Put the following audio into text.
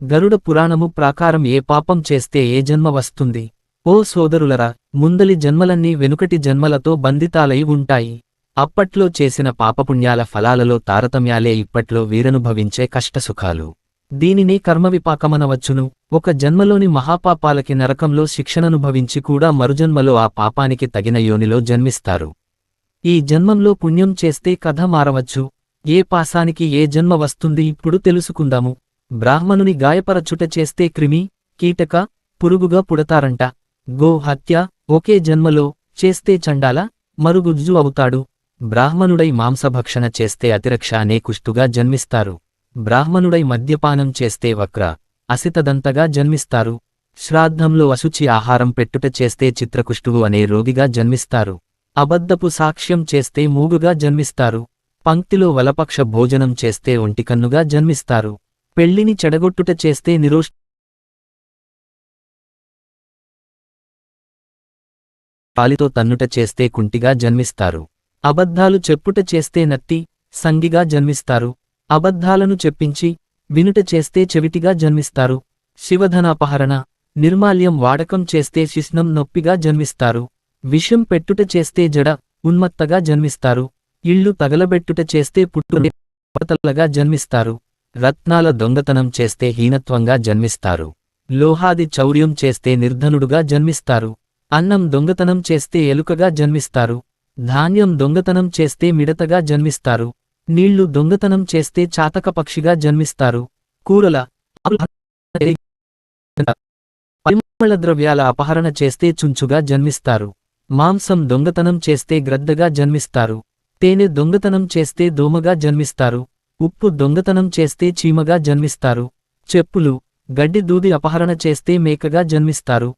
గరుడ పురాణము ప్రాకారం ఏ పాపం చేస్తే ఏ జన్మ వస్తుంది? ఓ సోదరులరా ముందలి జన్మలన్నీ వెనుకటి జన్మలతో బంధితాలై ఉంటాయి. అప్పట్లో చేసిన పాపపుణ్యాల ఫలాలలో తారతమ్యాలే ఇప్పట్లో వీరనుభవించే కష్టసుఖాలు. దీనినే కర్మవిపాకమనవచ్చును. ఒక జన్మలోని మహాపాపాలకి నరకంలో శిక్షణనుభవించి కూడా మరుజన్మలో ఆ పాపానికి తగిన యోనిలో జన్మిస్తారు. ఈ జన్మంలో పుణ్యం చేస్తే కథ మారవచ్చు. ఏ పాసానికి ఏ జన్మ వస్తుంది ఇప్పుడు తెలుసుకుందాము. బ్రాహ్మణుని గాయపరచుట చేస్తే క్రిమి కీటక పురుగుగా పుడతారంట. గో హత్య ఒకే జన్మలో చేస్తే చండాల మరుగుజ్జు అవుతాడు. బ్రాహ్మణుడై మాంసభక్షణ చేస్తే అతిరక్ష అనే కుష్టుగా జన్మిస్తారు. బ్రాహ్మణుడై మద్యపానం చేస్తే వక్ర అసితదంతగా జన్మిస్తారు. శ్రాద్ధంలో అశుచి ఆహారం పెట్టుట చేస్తే చిత్రకుష్టువు అనే రోగిగా జన్మిస్తారు. అబద్ధపు సాక్ష్యం చేస్తే మూగుగా జన్మిస్తారు. పంక్తిలో వలపక్ష భోజనం చేస్తే ఒంటికన్నుగా జన్మిస్తారు. పెళ్ళిని చెడగొట్టుట చేస్తే నిరోష్ పాలితో తన్నుట చేస్తే కుంటిగా జన్మిస్తారు. అబద్ధాలు చెప్పుట చేస్తే నత్తి సంగిగా జన్మిస్తారు. అబద్ధాలను చెప్పించి వినుట చేస్తే చెవిటిగా జన్మిస్తారు. శివధనాపహరణ నిర్మాల్యం వాడకం చేస్తే శిష్ణం నొప్పిగా జన్మిస్తారు. విషం పెట్టుట చేస్తే జడ ఉన్మత్తగా జన్మిస్తారు. ఇళ్ళు తగలబెట్టుట చేస్తే పుట్టునే జన్మిస్తారు. రత్నాల దొంగతనం చేస్తే హీనత్వంగా జన్మిస్తారు. లోహాది చౌర్యం చేస్తే నిర్ధనుడుగా జన్మిస్తారు. అన్నం దొంగతనం చేస్తే ఎలుకగా జన్మిస్తారు. ధాన్యం దొంగతనం చేస్తే మిడతగా జన్మిస్తారు. నీళ్ళు దొంగతనం చేస్తే చాతక పక్షిగా జన్మిస్తారు. కూరల పరిమళ ద్రవ్యాల అపహరణ చేస్తే చుంచుగా జన్మిస్తారు. మాంసం దొంగతనం చేస్తే గ్రద్దగా జన్మిస్తారు. తేనె దొంగతనం చేస్తే దోమగా జన్మిస్తారు. ఉప్పు దొంగతనం చేస్తే చీమగా జన్మిస్తారు. చెప్పులు గడ్డి దూది అపహరణ చేస్తే మేకగా జన్మిస్తారు.